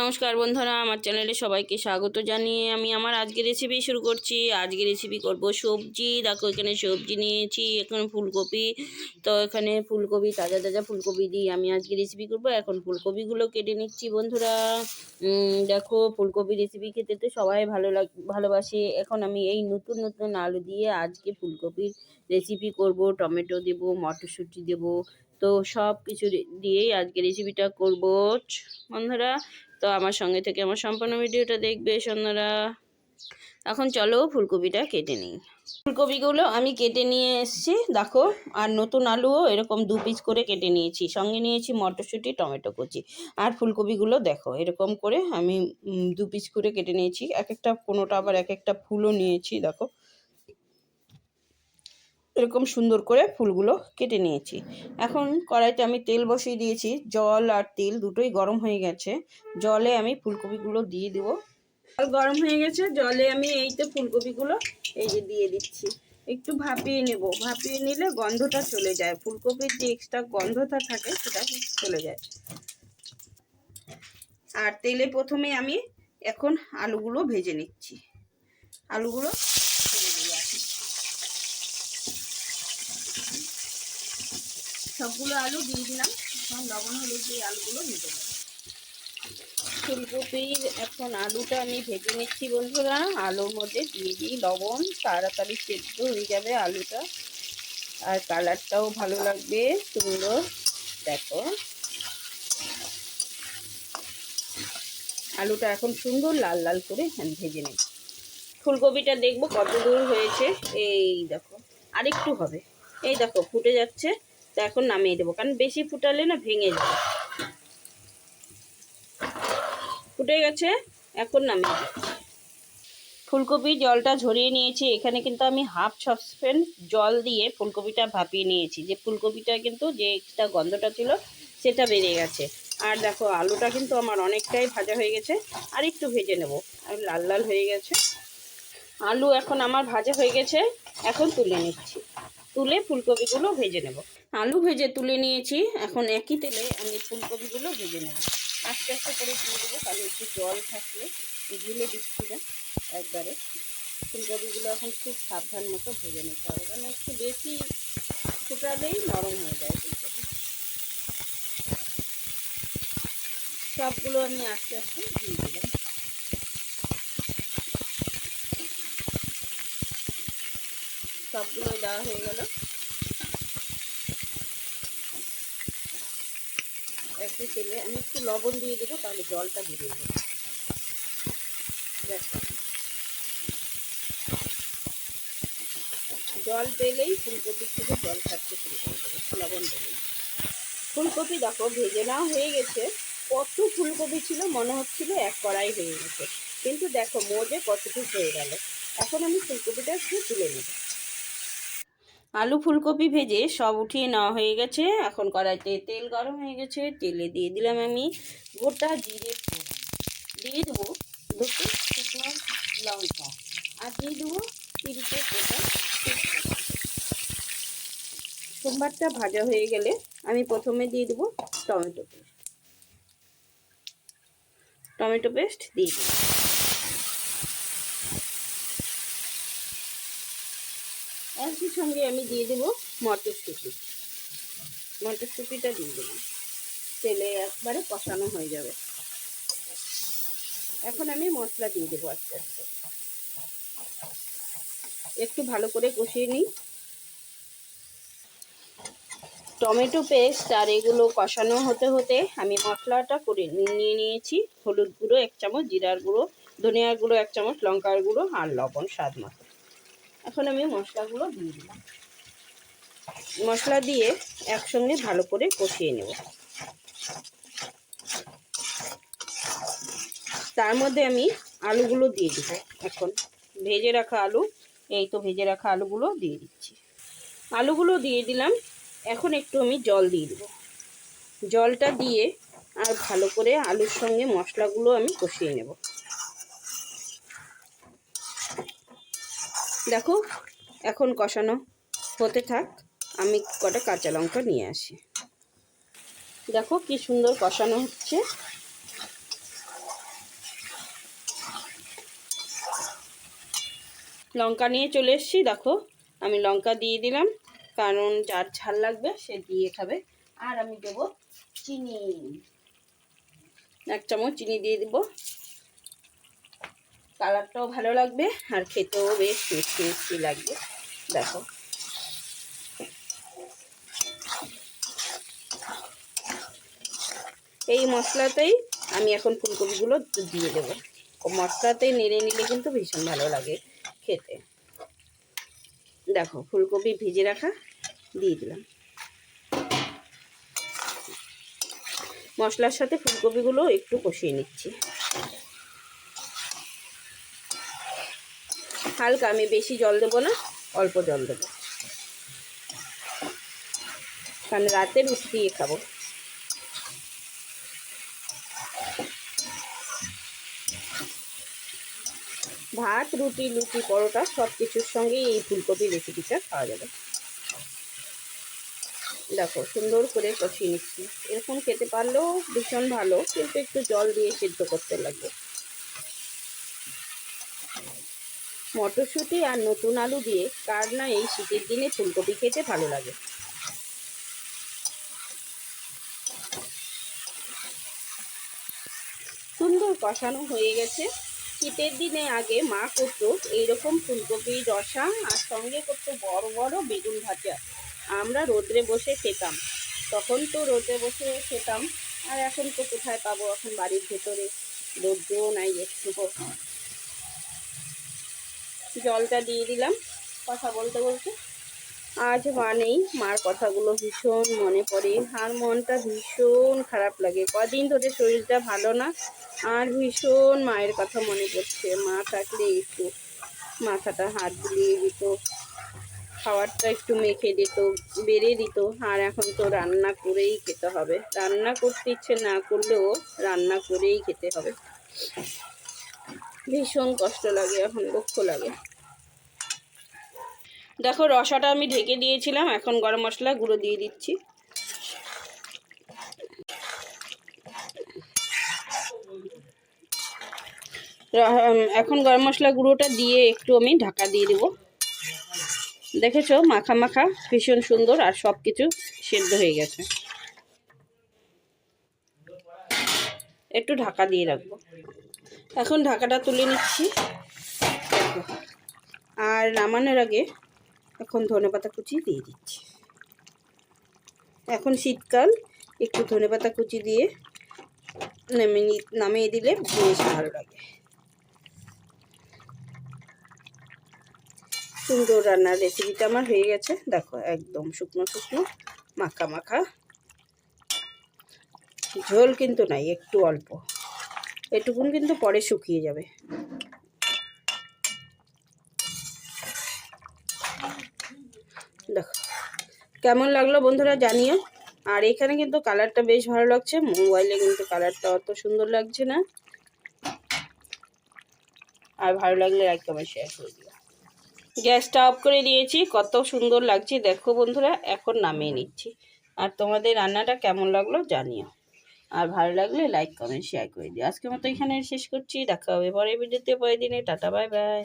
নমস্কার বন্ধুরা, আমার চ্যানেলে সবাইকে স্বাগত জানিয়ে আমি আমার আজকে রেসিপি শুরু করছি। আজকে রেসিপি করব সবজি। দেখো, এখানে সবজি নিয়েছি, এখানে ফুলকপি। তো এখানে ফুলকপি, তাজা তাজা ফুলকপি দিয়ে আমি আজকে রেসিপি করব। এখন ফুলকপিগুলো কেটে নিচ্ছি বন্ধুরা। দেখো, ফুলকপি রেসিপি খেতে তো সবাই ভালো লাগ, ভালোবাসে। এখন আমি এই নতুন নতুন আলু দিয়ে আজকে ফুলকপির রেসিপি করব। টমেটো দেব, মটরশুঁটি দেব। তো সব কিছু দিয়েই আজকে রেসিপিটা করব। বন্ধুরা তো আমার সঙ্গে থেকে আমার সম্পূর্ণ ভিডিওটা দেখবে সন্ধ্যারা। এখন চলো ফুলকপিটা কেটে নিই। ফুলকপিগুলো আমি কেটে নিয়ে এসেছি, দেখো, আর নতুন আলুও এরকম দু পিস করে কেটে নিয়েছি। সঙ্গে নিয়েছি মটরশুঁটি, টমেটো কুচি। আর ফুলকপিগুলো দেখো, এরকম করে আমি দু পিস করে কেটে নিয়েছি। এক একটা কোনোটা আবার এক একটা ফুলও নিয়েছি, দেখো। এরকম সুন্দর করে ফুলগুলো কেটে নিয়েছি। এখন কড়াইতে আমি তেল বসিয়ে দিয়েছি। জল আর তেল দুটোই গরম হয়ে গেছে। জলে আমি ফুলকপিগুলো দিয়ে দেবো। জল গরম হয়ে গেছে। জলে আমি এই তো ফুলকপিগুলো এই যে দিয়ে দিচ্ছি। একটু ভাপিয়ে নেব। ভাপিয়ে নিলে গন্ধটা চলে যায়। ফুলকপির যে এক্সট্রা গন্ধটা থাকে সেটা চলে যায়। আর তেলে প্রথমে আমি এখন আলুগুলো ভেজে নিচ্ছি। আলুগুলো ছেড়ে দিয়ে আসি সবগুলো আলু দিয়ে দিলাম। এখন লবণ, হলুদ দিয়ে আলুগুলো নিতে হবে। ফুলকপির এখন আলুটা আমি ভেজে নিচ্ছি বন্ধুরা। আলুর মধ্যে দিয়ে দিই লবণ, তাড়াতাড়ি সেদ্ধ হয়ে যাবে আলুটা। আর কালারটাও ভালো লাগবে, সুন্দর। দেখো। আলুটা এখন সুন্দর লাল লাল করে ভেজে নেব। ফুলকপিটা দেখব কত দূর হয়েছে। এই দেখো, আরেকটু হবে। এই দেখো, ফুটে যাচ্ছে। তো এখন নামিয়ে দেবো। কারণ বেশি ফুটালে না ভেঙে যাবে ফুটে গেছে, এখন নামিয়ে দেবো ফুলকপি জলটা ঝরিয়ে নিয়েছি। এখানে কিন্তু আমি হাফ সসপ্যান জল দিয়ে ফুলকপিটা ভাপিয়ে নিয়েছি। যে ফুলকপিটা কিন্তু যে একটা গন্ধটা ছিল, সেটা বেরিয়ে গেছে। আর দেখো, আলুটা কিন্তু আমার অনেকটাই ভাজা হয়ে গেছে। আর একটু ভেজে নেব। আর লাল লাল হয়ে গেছে। আলু এখন আমার ভাজা হয়ে গেছে। এখন তুলে নিচ্ছি। তুলে ফুলকপিগুলো ভেজে নেব। আলু ভেজে তুলে নিয়েছি। এখন একই তেলে আমি ফুলকপিগুলো ভেজে নেব। আস্তে আস্তে করে দিয়ে দেবো, তাহলে একটু জল থাকলে ঝুলে দিচ্ছি না একবারে। ফুলকপিগুলো এখন খুব সাবধান মতো ভেজে নিতে হবে, কারণ একটু বেশি ফুটালেই নরম হয়ে যায় ফুলকপি। সবগুলো আমি আস্তে আস্তে দিয়ে দিলাম। সবগুলো দেওয়া হয়ে গেল। একটু তেলে, আমি একটু লবণ দিয়ে দেবো, তাহলে জলটা বেরিয়ে যাবে। জল পেলেই ফুলকপির থেকে জল ছাড়তে শুরু করে দেবে লবণ পেলেই ফুলকপি দেখো, ভেজে নেওয়া হয়ে গেছে। কত ফুলকপি ছিল, মনে হচ্ছিল এক কড়াই হয়ে গেছে। কিন্তু দেখো, মোজে কতটুকু হয়ে গেল। এখন আমি ফুলকপিটা একটু তুলে নেব। আলু ফুলকপি ভেজে সব উঠিয়ে নেওয়া হয়ে গেছে। এখন কড়াইতে তেল গরম হয়ে গেছে। তেলে দিয়ে দিলাম আমি গোটা জিরে দিয়ে দেবো দুটো শুকনো লঙ্কা। আর দিয়ে দেবো তিরিশে গোটা সোমবারটা ভাজা হয়ে গেলে আমি প্রথমে দিয়ে দেবো টমেটো পেস্ট। টমেটো পেস্ট দিয়ে দেবো একই সঙ্গে আমি দিয়ে দেবো মটরশুঁটি। মটরশুঁটিটা দিয়ে দেবো তেলে একবারে কষানো হয়ে যাবে। এখন আমি মশলা দিয়ে দেবো আস্তে আস্তে। একটু ভালো করে কষিয়ে নিই। টমেটো পেস্ট আর এগুলো কষানো হতে হতে আমি মশলাটা করে নিয়ে নিয়েছি। হলুদ গুঁড়ো এক চামচ, জিরার গুঁড়ো, ধনিয়ার গুঁড়ো এক চামচ, লঙ্কার গুঁড়ো আর লবণ স্বাদ মতো। এখন আমি মশলাগুলো দিয়ে দিলাম। মশলা দিয়ে একসঙ্গে ভালো করে কষিয়ে নেব। তার মধ্যে আমি আলুগুলো দিয়ে দিব এখন। ভেজে রাখা আলু, এই তো ভেজে রাখা আলুগুলো দিয়ে দিচ্ছি। আলুগুলো দিয়ে দিলাম, এখন একটু আমি জল দিয়ে দেবো। জলটা দিয়ে আর ভালো করে আলুর সঙ্গে মশলাগুলো আমি কষিয়ে নেব। দেখো, এখন কষানো হতে থাক। আমি কটা কাঁচা লঙ্কা নিয়ে আসি। দেখো কি সুন্দর কষানো হচ্ছে। লঙ্কা নিয়ে চলে এসছি, দেখো। আমি লঙ্কা দিয়ে দিলাম, কারণ যার ছাল লাগবে সে দিয়ে খাবে। আর আমি দেবো চিনি। এক চামচ চিনি দিয়ে দেবো। কালারটাও ভালো লাগবে আর খেতেও বেশ মিষ্টি মিষ্টি লাগবে। দেখো। এই মশলাতেই আমি এখন ফুলকপিগুলো দিয়ে দেবো। মশলাতেই নেড়ে নিলে কিন্তু ভীষণ ভালো লাগে খেতে। দেখো, ফুলকপি ভিজে রাখা দিয়ে দিলাম। মশলার সাথে ফুলকপিগুলো একটু কষিয়ে নিচ্ছি। হালকা, আমি বেশি জল দেবো না, অল্প জল দেবো। কারণ রাতে রুটি দিয়ে খাব। ভাত, রুটি, লুচি, পরোটা, সব কিছুর সঙ্গেই এই ফুলকপি রেসিপিটা খাওয়া যাবে। দেখো, সুন্দর করে কষিয়ে নিচ্ছি। এরকম খেতে পারলেও ভীষণ ভালো, কিন্তু একটু জল দিয়ে সিদ্ধ করতে লাগবে। মটরশুঁটি আর নতুন আলু দিয়ে কার না এই শীতের দিনে ফুলকপি খেতে ভালো লাগে। সুন্দর কষানো হয়ে গেছে। শীতের দিনে আগে মা করতো এইরকম ফুলকপি রসা আর সঙ্গে করতো বড় বড় বেগুন ভাজা। আমরা রোদ্রে বসে খেতাম। তখন তো রোদে বসে খেতাম। আর এখন তো কোথায় পাবো? এখন বাড়ির ভেতরে রোদ্রও নাই একটু জলটা দিয়ে দিলাম কথা বলতে বলতে। আজ মা নেই মার কথাগুলো ভীষণ মনে পড়ে। আর মনটা ভীষণ খারাপ লাগে। কদিন ধরে শরীরটা ভালো না, আর ভীষণ মায়ের কথা মনে পড়ছে। মা থাকলে একটু মাথাটা হাত বুলিয়ে দিত, খাবারটা একটু মেখে দিত, বেড়ে দিত। আর এখন তো রান্না করেই খেতে হবে। রান্না করতে ইচ্ছে না করলেও রান্না করেই খেতে হবে। ভীষণ কষ্ট লাগে, এখন দুঃখ লাগে। দেখো রসাটা আমি ঢেকে দিয়েছিলাম, এখন গরম মশলা গুঁড়ো দিয়ে দিচ্ছি। এখন গরম মশলা গুঁড়োটা দিয়ে একটু আমি ঢাকা দিয়ে দেবো। দেখেছ, মাখা মাখা, ভীষণ সুন্দর, আর সব কিছু সেদ্ধ হয়ে গেছে। একটু ঢাকা দিয়ে রাখব। এখন ঢাকাটা তুলে নিচ্ছি। আর নামানোর আগে এখন ধনেপাতা কুচি দিয়ে দিচ্ছি। এখন শীতকাল, একটু ধনেপাতা কুচি দিয়ে নামিয়ে নামিয়ে দিলে বেশ ভালো লাগে। সুন্দর রান্নার রেসিপিটা আমার হয়ে গেছে। দেখো, একদম শুকনো শুকনো, মাখা মাখা। ঝোল কিন্তু নাই, একটু অল্প। এটুকুন কিন্তু পরে শুকিয়ে যাবে। দেখো, কেমন লাগল বন্ধুরা জানিও। আর এখানে কিন্তু কালারটা বেশ ভালো লাগছে, মোবাইলে কিন্তু কালারটা অত সুন্দর লাগছে না। আর ভালো লাগলে লাইক কমেন্ট শেয়ার করে দিও। গ্যাসটা অফ করে দিয়েছি, কত সুন্দর লাগছে। দেখো বন্ধুরা, এখন নামিয়ে নিচ্ছি। আর তোমাদের রান্নাটা কেমন লাগল জানিও। আর ভালো লাগলে লাইক কমেন্ট শেয়ার করে দিও। আজকের মতো এখানে শেষ করছি, দেখা হবে পরের ভিডিওতে, পরের দিনে। Tata bye bye